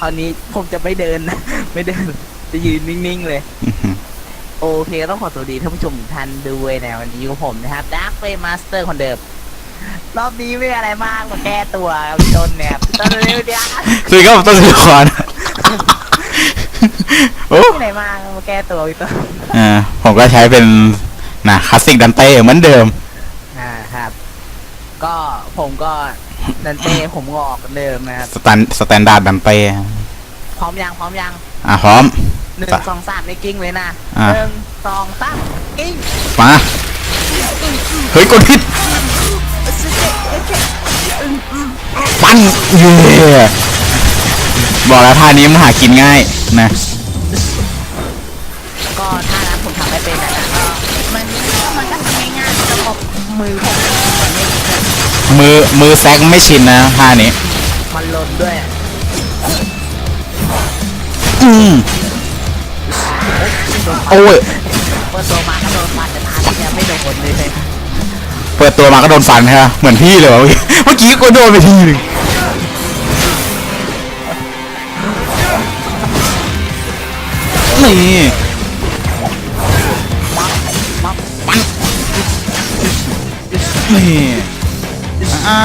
จะเอาคราวนี้ผมจะไม่เดินนะไม่เดิน จะยืนนิ่งๆเลยอื้อหือโอเคก็ต้องขอสวัสดีท่านผู้ชมทุกท่านด้วยนะวันนี้อยู่กับผมนะครับดาร์คเฟมาสเตอร์คนเดิมรอบนี้ไม่อะไรมากมาแก้ตัวครับพี่ต้นเนี่ยพี่ต้นเร็วๆเดียวสวัสดีครับผมต้นสิริคอนโอ้ไม่อะไรมากมาแก้ตัวพี่ต้นอ่าผมก็ใช้เป็นนะคลาสสิกดันเต้เหมือนเดิมอ่าครับ ก็ผมก็ ดันเต้ผมงอกเหมือนเดิมนะครับสแตนสแตนดาร์ดดันเต้พร้อมยังพร้อมยังอะพร้อม หนึ่งจ้ะสองสามในกิ้งเลยนะอะ หนึ่งสองสามกิ้งมา เฮ้ยกดผิดปั้นเย่บอกแล้วท่านี้มันหากินง่ายนะ มือมือแซกไม่ชินนะท่านี้มันลนด้วยอืมโอ้ยเปิดตัวมาก็โดนฟันแต่ทานเนี่ยไม่โดนเลยเลยเปิดตัวมาก็โดนฟันใช่ไหมเหมือนพี่เลยวะเมื่อกี้เมื่อกี้ก็โดนไปทีหนึงนี่ปั้นนี่ อ่า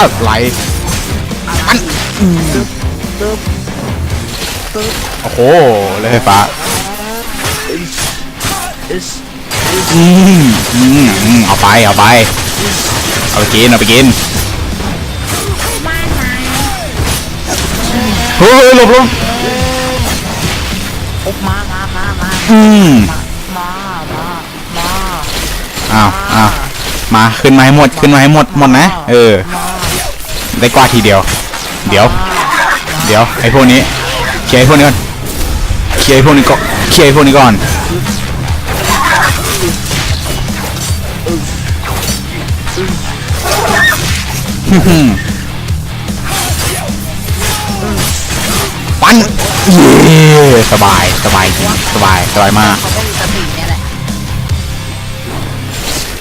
อะไรปั้นอืมตึ๊บตึ๊บตึ๊บโอ้โหเลยไฟฟ้าอิสอิสอืมอืมอืมเอาไปเอาไปเอาไปกินเอาไปกินเฮ้ยหลบหลบโอ๊บมามามามาอืมมามามาอ้าวอ้าว มาขึ้นมาให้หมดขึ้นมาให้หมดหมดนะ เออ ได้กว่าทีเดียว เดี๋ยว เดี๋ยวไอ้พวกนี้เคลียร์ไอ้พวกนี้ก่อนเคลียร์ไอ้พวกนี้ก่อนเคลียร์ไอ้พวกนี้ก่อนปั้นเย้สบายสบายจริงสบายสบายมาก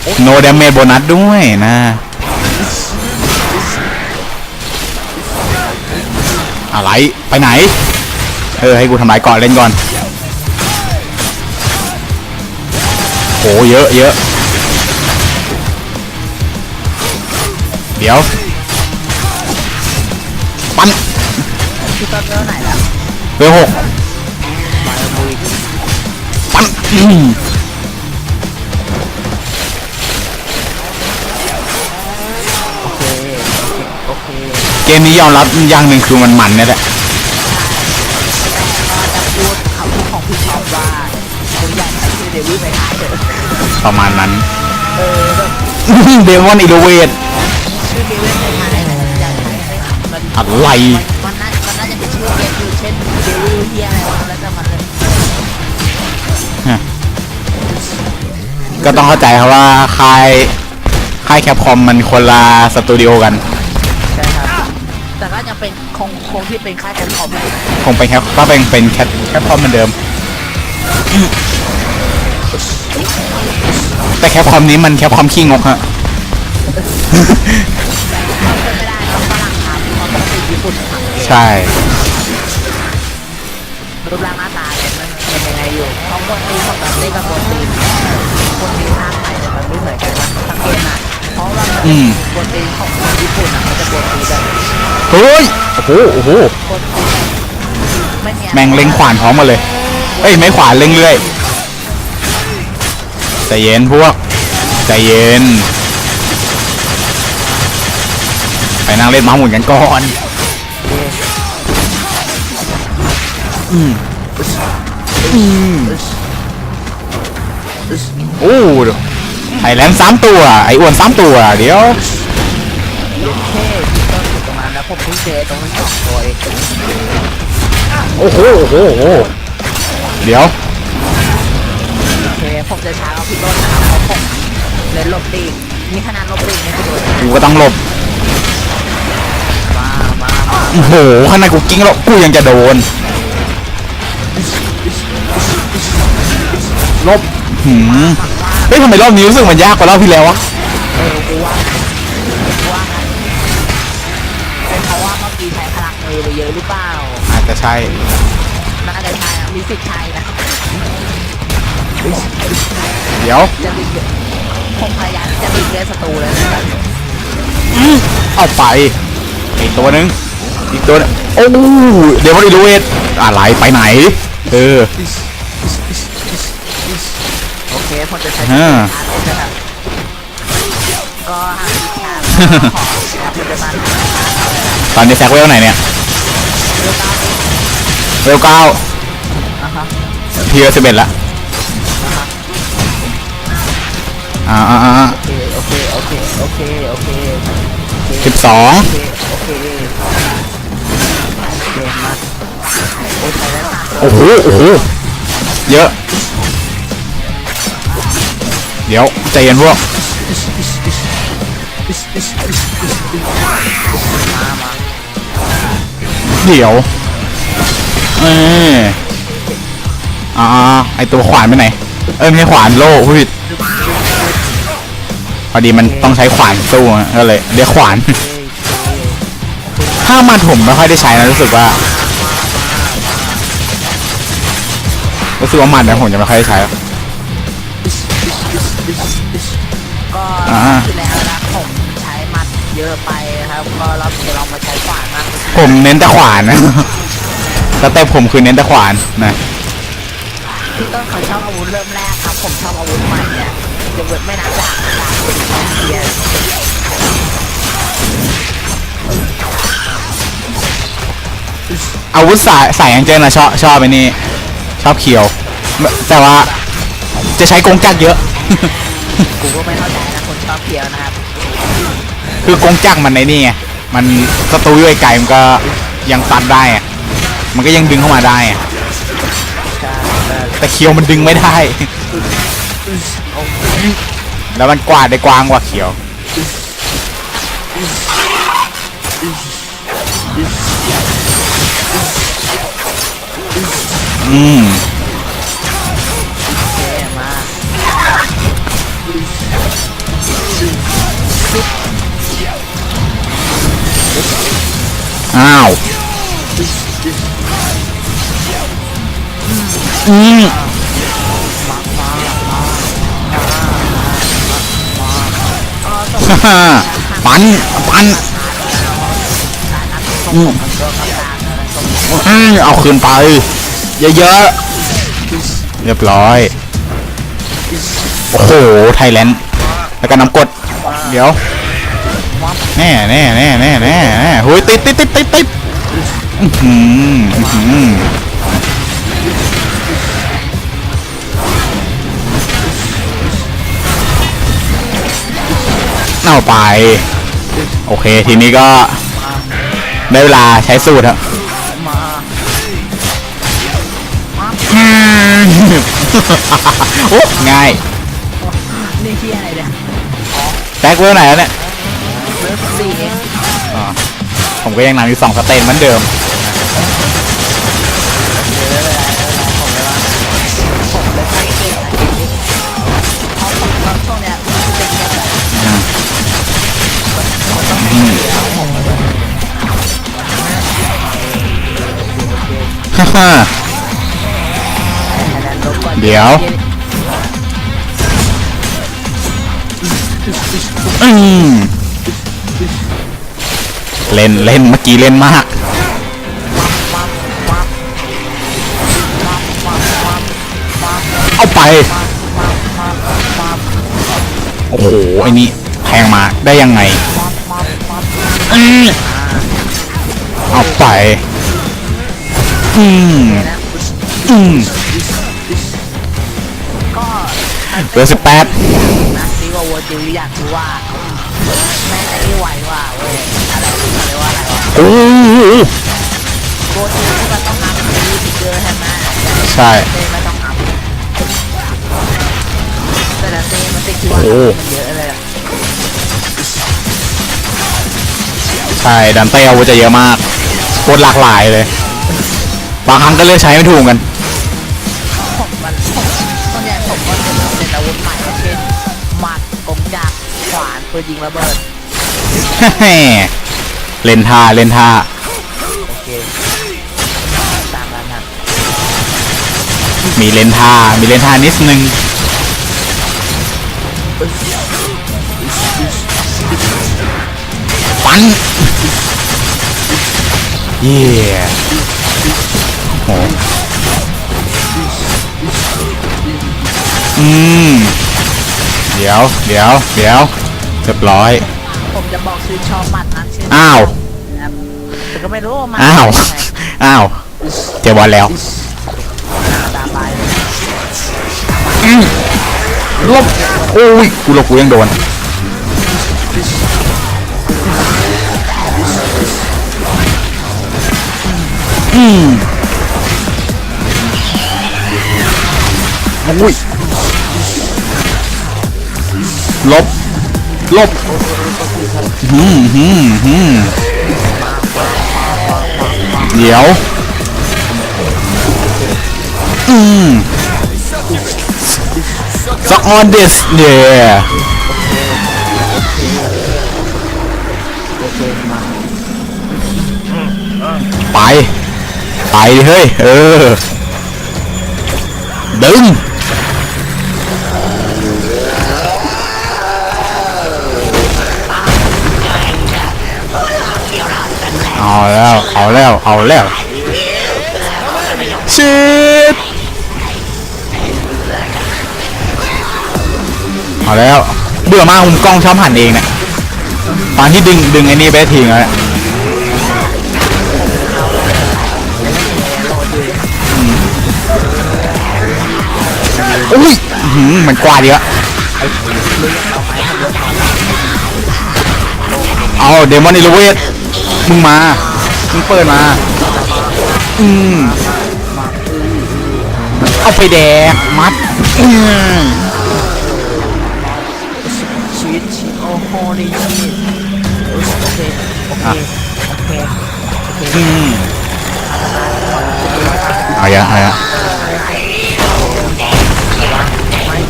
เขาก็มีสติเนี่ยแหละโนดาเมจโบนัสด้วยนะอะไรไปไหน เออ ให้กูทำลายก่อนเล่นก่อนโหเยอะเยอะเดี๋ยว ปั้นพี่ต้นเท่าไหร่แล้วเบอร์หกมาแล้วมุยปั้น กมนี้ยอมรับอย่างหนึ่งคือมันมันเนี่ยแหละก็จะพูดคำพูดของพี่ชอบว่าผมอยากให้ชื่อเดวิดไปขายเถอะประมาณนั้น เออแบบเดมอนอิโลเวตชื่อเดวิดไปขายอะไรอยากให้มันอะไร มันน่ามันน่าจะเป็นชื่อเกมอยู่เช่นเดวิดเฮียอะไรวะแล้วจะมันเลยก็ต้องเข้าใจครับว่าค่ายค่ายแคปคอมมันคนละสตูดิโอกันใช่ครับ แต่ก็ยังเป็นคงคงที่เป็นค่ายแคมคอมเลยคงเป็นแคปก็เป็นเป็นแคปแคปคอมเหมือนเดิม แต่แคปคอมนี้มันแคปคอมขี้งกฮะมันเป็นไม่ได้ครับฝรั่งทำมันต้องเป็นญี่ปุ่นทำใช่รูปร่างหน้าตาเนี่ยมันเป็นยังไงอยู่เพราะคนตีของแบบเล่นกับคนตีคนตีทางไหนเนี่ยมันไม่เหมือนกันนะสังเกตนะ เพราะว่าอืมคนตีของคนญี่ปุ่นอะมันจะคนตีแบบเฮ้ย โอ้โห โอ้โหคนตีไม่เนี่ยแม่งเล็งขวานพร้อมมาเลย เอ้ย ไม่ขวานเล็งเรื่อยใจเย็นพวกใจเย็น ไปนั่งเล่นม้าหมุนกันก่อน อืมอืมโอ้ไทย แลนด์สามตัว ไอ้อ้วนสามตัว เดี๋ยวเย็นเท่ที่ต้นอยู่ตรงนั้นแล้วผมเพิ่งเจอตรงนั้นสองตัวเองโอ้โหโอ้โหโอ้โหเดี๋ยวโอเคผมจะช้าเอาพี่ต้นนะครับเพราะผมเล่นหลบตีนี่ขนาดหลบตีไม่กระโดดกูก็ต้องหลบมามามาโอ้โหขนาดกูกิ้งแล้วกูยังจะโดนลบหืม เฮ้ยทำไมรอบนี้รู้สึกมันยากกว่ารอบที่แล้ววะเออกูว่ากูว่างั้นเป็นเพราะว่าเมื่อกี้ใช้พลังมือไปเยอะหรือเปล่าอาจจะใช่น่าจะใช่นะมีสิทธิ์ใช่นะเดี๋ยวจะบินผมพยายามจะบินเลือศัตรูเลยนะครับเอาไปอีกตัวหนึงอีกตัวหนึงโอ้เดี๋ยวมันอีลูเวทอะไรไปไหน เออ โอเคผมจะใช้อ่านะครับก็หาวิชาแล้วก็ขอครับมันจะมาตอนนี้แซกเวลไหนเนี่ยเรื่องตามเวลเก้าอะฮะพีเอสิบเอ็ดละอ่าอ่าอ่าโอเคโอเคโอเคโอเคโอเคสิบสองโอเคโอเคเก่งมากโอ้ยใช้ได้มากโอ้โหโอ้โหเยอะ เดี๋ยวใจเย็นพวกมามาเดี๋ยวเอออ่าไอตัวขวานไปไหน เออไม่ใช่ขวานโล่พูดผิดพอดีมันต้องใช้ขวานสู้อะก็เลยเรียกขวานเฮ้ยถ้ามันผมไม่ค่อยได้ใช้นะรู้สึกว่ารู้สึกว่ามันนะผมจะไม่ค่อยได้ใช้หรอ กก็อ่าที่แล้วนะผมใช้มัดเยอะไปครับ ก็รอบนี้ลองมาใช้ขวานมากผมเน้นแต่ขวานนะสเต็ปผมคือเน้นแต่ขวานนะพี่ต้นเขาชอบอาวุธเริ่มแรกครับ ผมชอบอาวุธใหม่เนี่ยจะเวิร์ดไม่นับจากจากเป็นของเทียนอาวุธสายสายแองเจิลนะชอบชอบไปนี่ชอบเขียว แต่ว่าจะใช้กงจักรเยอะ กูก็ไม่เข้าใจนะคนชอบเทียวนะครับคือกงจักรมันในนี่ไงมันศัตรูอยู่ไกลๆมันก็ยังตัดได้อะมันก็ยังดึงเข้ามาได้อะใช่เออแต่เขียวมันดึงไม่ได้ แล้วมันกวาดได้กว้างกว่าเขียว อืม อ้าวอืมฮ่าฮ่าปันปันอืมเอาคืนไป เยอะๆ เรียบร้อย โอ้โห ไทยแลนด์ แล้วก็น้ำกด เดี๋ยว แน่แน่แน่แน่แน่แน่หุยติดติดติดติดติดอื้อหืออื้อหือเอาไป โอเค ทีนี้ก็ ได้เวลาใช้สูตรครับมาอืมโอ้ง่ายนี่ที่อะไรเนี่ยแบ็คเวลไหนแล้วเนี่ย อร์สี่เองอ๋อผมก็ยังนำอยู่สองสเตนเหมือนเดิมผมเลยตั้งเกมอันนี้เพราะผมตอนช่วงเนี้ยรู้สึกเป็นเงียบแบบอ่าผมต้องอืมฮ่าฮ่าเดี๋ยวอืม เล่นเล่นเมื่อกี้เล่นมากเอาไป โอ้โหไอ้นี่แทงมาได้ยังไงเอาไป อืม อืมเหลือสิบแปดนะซีว่าวัวจิวอยากรู้ว่า อะไรวะโอ้โหโกจิวที่มันต้องนับซีพิเกอร์ใช่ไหมใช่เต้ไม่ต้องนับแต่ละเต้มันติดที่ว่าโอ้มันเยอะเลยอะใช่ดันเต้อาวุธจะเยอะมากโคตรหลากหลายเลย บางครั้งก็เลือกใช้ไม่ถูกกันผมมันผมส่วนใหญ่ผมก็จะเป็นอาวุธใหม่เช่นหมัดกงจักรขวานปืนยิงระเบิด เล่นท่าเล่นท่าโอเคตามแล้วนะมีเล่นท่ามีเล่นท่านิดนึงปันเย่โหอืมเดี๋ยวเดี๋ยวเดี๋ยวเรียบร้อย ผมจะบอกคือชอบหมันนะ ออ้าว นะครับแต่ก็ไม่รู้ว่ามันอ้าวยังไงอ้าว เจอบอลแล้วตามไปอืมลบโอ้ยกูหลบกูยังโดน อืมโอ้ยลบ ลบ หืมหืมหืมเดี๋ยว อืม Suck on this yeah ไป ไปเฮ้ย เออ ดึง เอาแล้วเอาแล้วเอาแล้วชิดเอาแล้วเบื่อมากมุมกล้องชอบหันเองเนี่ยตอนที่ดึงดึงไอ้นี่ไปทิ้งแล้วเนี่ยอุ้ยหือมันกว่าดเยอะเอาเดมอนอิเลเวท มึงมา มึงเปิดมา อืมเอาไปแดก มัดอืมชีวิตชีโอ้โหนี่ชีวิตโอเคโอเคโอเคอืมเอาอย่าเอาอย่า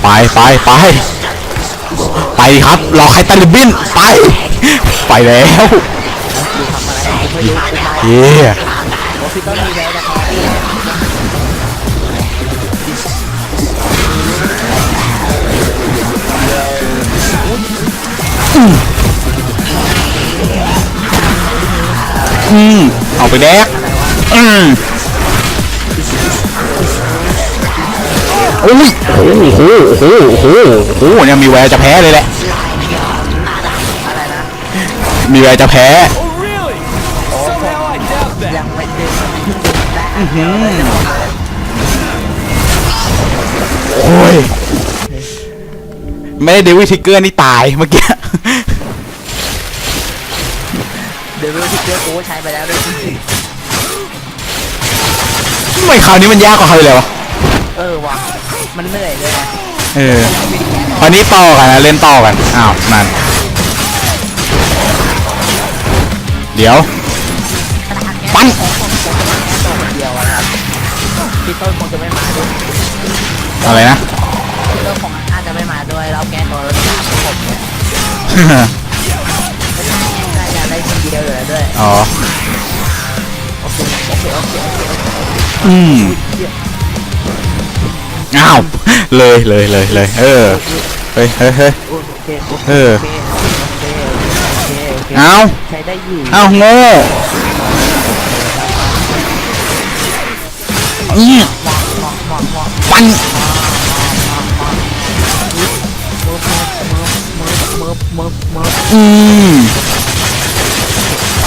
ไปไปไปไปครับรอใครตะลิบินไป ไปแล้ว เย้อ้พี่ต้นมีแววนะครับอืมเอาไปแดกอืมโอ้ยโอ้โหโอ้โหโอ้โหโอ้โหเนี่ยมีแววจะแพ้เลยแหละมีแววจะแพ้ โอ้ย ไม่ได้เดวิดทิกเกอร์นี่ตายเมื่อกี้ เดี๋ยวที่เจอกูใช้ไปแล้วด้วยจริงไม่คราวนี้มันยากกว่าเขาเลยวะๆเออว่ะมันเหนื่อยเลยนะเออตอนนี้ต่อกันนะเล่นต่อกัน อ้าวนั่น เดี๋ยว ปั้น พี่ต้นคงจะไม่มาด้วยอะไรนะพี่ต้นคงอาจจะไม่มาด้วยเราแก้ตัวแล้วสามผมเนี่ยน่าจะได้คนเดียวอยู่แล้วด้วยอ๋อ โอเคโอเคโอเคโอเคโอเคอืมอ้าว เลยเลยเลยเลยเออ เฮ้ยเฮ้ยเฮ้ยโอเคโอเคเออโอเคโอเคโอเคเอาใช้ได้อยู่เอาโง่ อืมมองมองมองปันอืม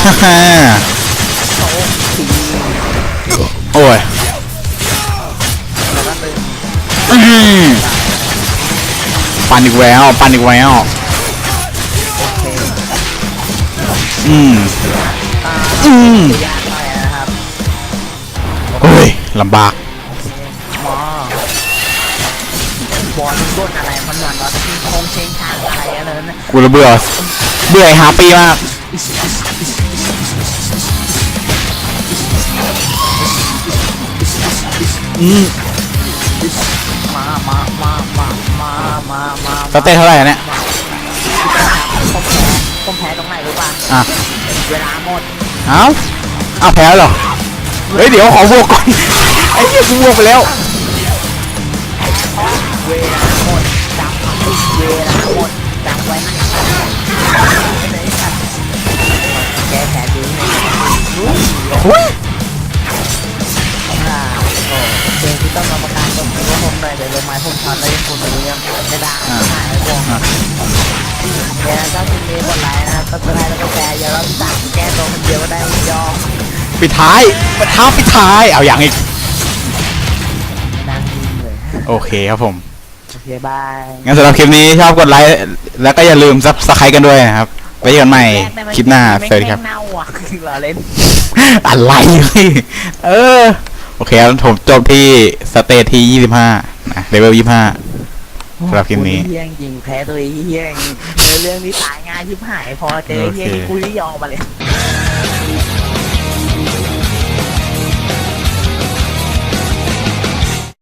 ฮ่าฮ่าโอ้ยปันอีกแล้วปันอีกแล้วอืมอืม ลำบากหมอบอลต้นอะไรมันเหมือนเราจะทิ้งโค้งเชงทางอะไรอะไรนั่นนะกูระเบื่อเบื่อไอ้ฮาปี้มากอืมมามามามามามามาสเต้เท่าไหร่อะเนี่ยผมแพ้ผมแพ้ตรงไหนรู้ป่ะอะเวลาหมดเอ้าเอาแพ้แล้วเหรอ เฮ้ยเดี๋ยวขอบวกก่อนไอ้เหี้ยกูบวกไปแล้วเวลาหมดจำเอาเวลาหมดจำไว้นะแกแผลดีเลยรู้อุ้ยอ่าโอ้เคที่ต้องมาประกันตรงนี้ว่าผมหน่อยเดี๋ยวลงไม้ผมช็อตแล้วยังคุณรู้ยังไม่ได้หายวกเดี๋ยวถ้าคุณมีคนไลน์นะครับก็จะได้แล้วก็แชร์อย่าเราสั่งแก้ตัวคนเดียวก็ได้ไม่ยอม ปิดท้ายปิดท้ายปิดท้าย เอาอย่างอีกนั่งนิ่งเลยโอเคครับผม โอเคบายงั้นสำหรับคลิปนี้ชอบกดไลค์ แล้วก็อย่าลืมซับสไครต์กันด้วยนะครับไว้เจอกันใหม่คลิปหน้า สวัสดีครับไม่เน่าอะเราเล่น อะไรเฮ้ยเออ โอเคครับผมจบที่สเตจที่ยี่สิบห้าเลเวลยี่สิบห้า สำหรับคลิปนี้เฮี้ยงจริงแพ้ตัวเฮี้ยงเนื้อเรื่องนี้ตายง่ายชิบหายพอเจอเฮี้ยงโอเคกูนี่ยอมมาเลย